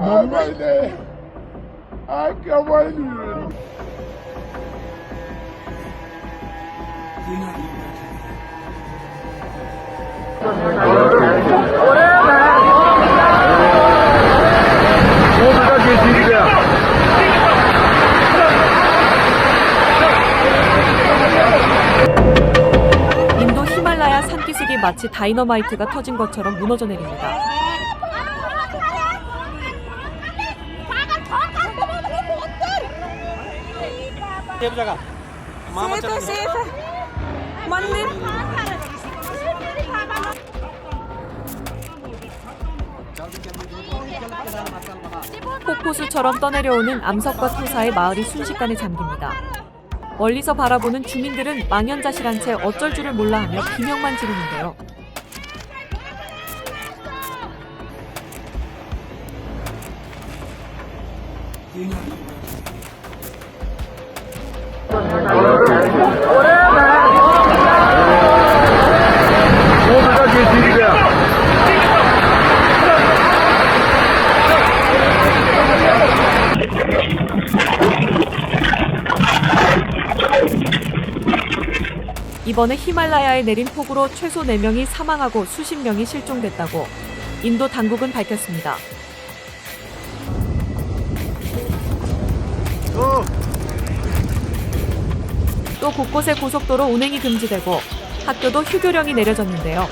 네. 아, 인도 히말라야 산기슭이 마치 다이너마이트가 터진 것처럼 무너져 내립니다. 폭포수처럼 떠내려오는 암석과 토사에 마을이 순식간에 잠깁니다. 멀리서 바라보는 주민들은 망연자실한 채 어쩔 줄을 몰라 하며 비명만 지르는데요. 이번에 히말라야에 내린 폭우로 최소 4명이 사망하고 수십 명이 실종됐다고 인도 당국은 밝혔습니다. 또 곳곳에 고속도로 운행이 금지되고 학교도 휴교령이 내려졌는데요.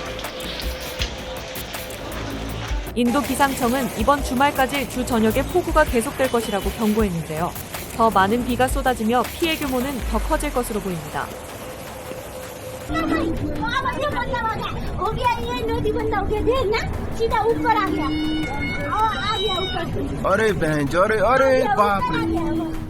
인도 기상청은 이번 주말까지 주 저녁에 폭우가 계속될 것이라고 경고했는데요. 더 많은 비가 쏟아지며 피해 규모는 더 커질 것으로 보입니다. हो गया ये नदी बंदा हो गया देख ना सीधा ऊपर आ गया और आ गया ऊपर अरे बहन जो अरे अरे बाप रे आ गया